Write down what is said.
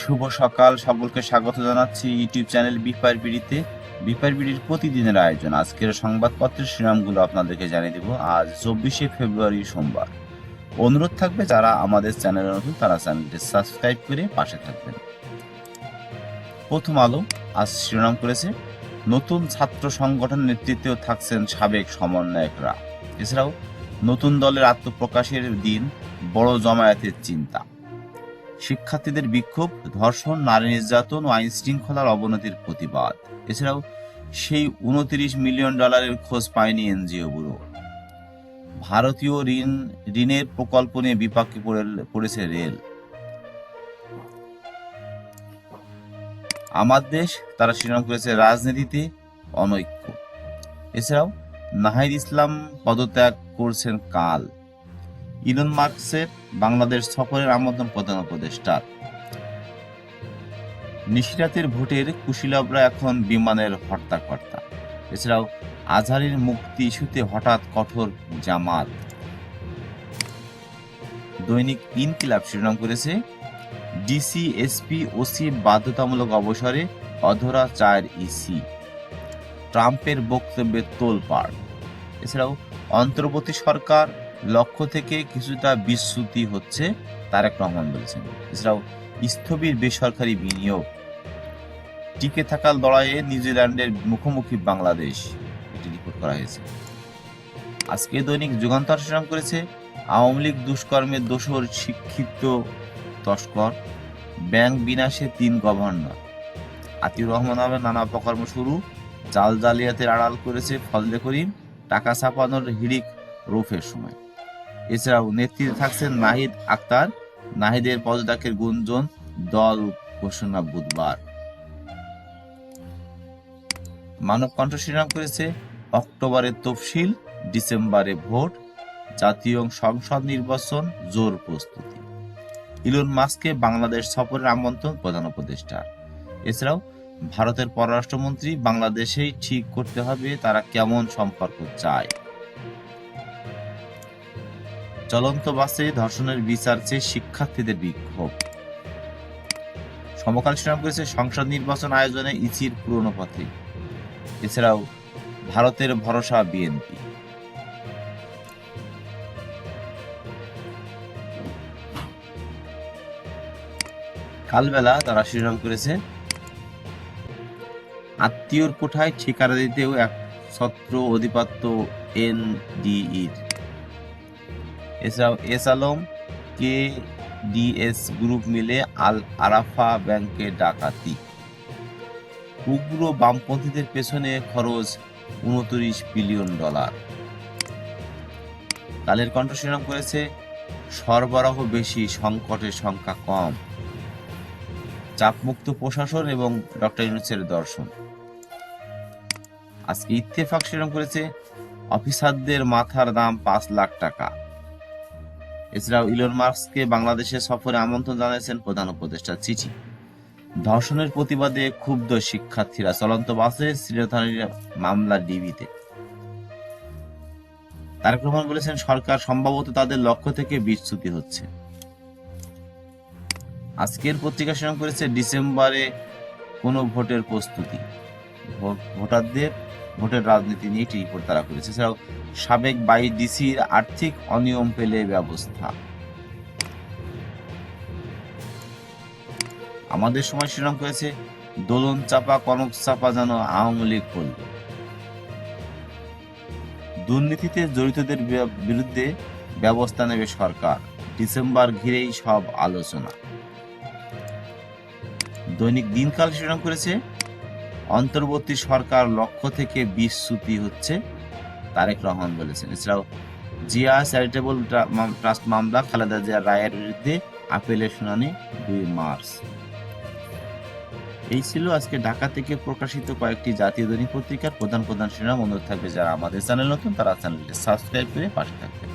শুভ সকাল, সকলকে স্বাগত জানাচ্ছি ইউটিউব চ্যানেল বিপার বিড়িতে। বিপার বিড়ির প্রতিদিনের আয়োজন। আজকের সংবাদপত্রের শিরোনামগুলো আপনাদেরকে জানিয়ে দেব আজ চব্বিশে ফেব্রুয়ারি সোমবার। অনুরোধ থাকবে যারা আমাদের চ্যানেলে নতুন, তারা চ্যানেলটি সাবস্ক্রাইব করে পাশে থাকবেন। প্রথম আলো, আজ শিরোনাম করেছে, নতুন ছাত্র সংগঠন নেতৃত্বেও থাকছেন সাবেক সমন্বয়করা। এছাড়াও নতুন দলের আত্মপ্রকাশের দিন, বড় জমায়েতের চিন্তা। শিক্ষার্থীদের বিক্ষোভ, ধর্ষণ, নারী নির্যাতন ও আইন শৃঙ্খলার অবনতির প্রতিবাদ। এছাড়াও সেই উনত্রিশ মিলিয়ন ডলারের খোঁজ পায়নি এনজিও ব্যুরো। ভারতীয় ঋণ, ঋণের প্রকল্প নিয়ে বিপাকে পড়ে- পড়েছে রেল। আমার দেশ, তারা শিরোনাম করেছে রাজনীতিতে অনৈক্য। এছাড়াও নাহিদ ইসলাম পদত্যাগ করছেন কাল। ইলন মার্কসের বাংলাদেশ সফরের আমন্ত্রণ প্রধান উপদেষ্টা। নিশিরাতের ভোটের কুশীলবরা এখন বিমানের হর্তাকর্তা। এছাড়াও আজহারের মুক্তি ইস্যুতে হঠাৎ কঠোর জামাত। দৈনিক ইনকিলাব শিরোনাম করেছে ডিসি এসপি ওসি বাধ্যতামূলক অবসরে অধরা চায়ের ইসি। ট্রাম্পের বক্তব্যে তোলপাড়। এছাড়াও অন্তর্বর্তী সরকার লক্ষ্য থেকে কিছুটা বিচ্যুতি হচ্ছে তারেক রহমান বলেছেন। এছাড়াও স্থবির বেসরকারি বিনিয়োগ। টিকে থাকার লড়াইয়ে নিউজিল্যান্ডের মুখোমুখি বাংলাদেশ, এটি রিপোর্ট করা হয়েছে। আজকে দৈনিক যুগান্তর শিরোনাম করেছে আওয়ামী লীগ দুষ্কর্মের দোষর শিক্ষিত তস্কর, ব্যাংক বিনাশে তিন গভর্নর। আতিউর রহমান আবের নানা অপকর্ম শুরু, জাল জালিয়াতের আড়াল করেছে ফজলে করিম, টাকা ছাপানোর হিড়িক রোফের সময়। এছাড়াও নেতৃত্বে থাকছেন নাহিদ আক্তার। নাহিদের পদত্যাগের গুঞ্জন, দল ঘোষণা বুধবার। মানব কণ্ঠ শিরোনাম করেছে অক্টোবরের তফসিল, ডিসেম্বরে ভোট, জাতীয় সংসদ নির্বাচন, জোর প্রস্তুতি। ইলন মাস্ককে বাংলাদেশ সফরের আমন্ত্রণ প্রধান উপদেষ্টার এছাড়াও ভারতের পররাষ্ট্রমন্ত্রী বাংলাদেশেই ঠিক করতে হবে তারা কেমন সম্পর্ক চায়। চলন্ত বাসে ধর্ষণের বিচার চেয়ে শিক্ষার্থীদের বিক্ষোভ। সমকাল শিরোনাম করেছে সংসদ নির্বাচন আয়োজনে ইসির পুরনো পথে। এছাড়াও ভারতের ভরসা বিএনপি। কালবেলা তারা শিরোনাম করেছে, আত্মীয়র কোঠায় ঠিকানা দিতেও এক ছত্র অধিপত্য এনডিইর S Alam K DS group মিলে আল আরাফা ব্যাংকে ডাকাতি। উগ্র বামপন্থীদের পেছনে খরচ উনত্রিশ বিলিয়ন ডলার। কালের কণ্ঠ শিরোনাম করেছে, সরবরাহ বেশি, সংকটের সংখ্যা কম। চাপমুক্ত প্রশাসন এবং ডক্টর ইউনুসের দর্শন। আজকে ইত্তেফাক শিরোনাম করেছে, অফিসারদের মাথার দাম পাঁচ লাখ টাকা। এছাড়াও ইলন মার্কসকে বাংলাদেশে সফরে আমন্ত্রণ জানিয়েছেন প্রধান উপদেষ্টা চিঠি ধর্ষণের প্রতিবাদে ক্ষুব্ধ শিক্ষার্থীরা চলন্ত বাসে শ্রীরথানীর মামলা ডিবিতে। তারেক রহমান বলেছেন, সরকার সম্ভবত তাদের লক্ষ্য থেকে বিচ্যুতি হচ্ছে। আজকের পত্রিকা শিরোনাম করেছে, ডিসেম্বরে কোনো ভোটের প্রস্তুতি। ভোটারদের ভোটের রাজনীতি নিয়ে একটি রিপোর্ট তারা করেছে। এছাড়াও সাবেক বাই ডিসির আর্থিক অনিয়ম পেলে ব্যবস্থা। আমাদের সময় শিরোনাম করেছে, দোলন চাপা, কনক চাপা যেন আওয়ামী লীগ করল। দুর্নীতিতে জড়িতদের বিরুদ্ধে ব্যবস্থা নেবে সরকার। ডিসেম্বর ঘিরেই সব আলোচনা। দৈনিক দিনকাল শিরোনাম করেছে অন্তর্বর্তী সরকার লক্ষ্য থেকে বিচ্যুতি হচ্ছে, তারেক রহমান বলেছেন। এছাড়াও জিয়া চ্যারিটেবল ট্রাস্ট মামলা, খালেদা জিয়া রায়ের বিরুদ্ধে আপিলের শুনানি দুই মার্চ। এই ছিল আজকে ঢাকা থেকে প্রকাশিত কয়েকটি জাতীয় দৈনিক পত্রিকার প্রধান প্রধান শিরোনাম। অনুরোধ থাকবে যারা আমাদের চ্যানেল নতুন, তারা চ্যানেলটি সাবস্ক্রাইব করে পাশে থাকবে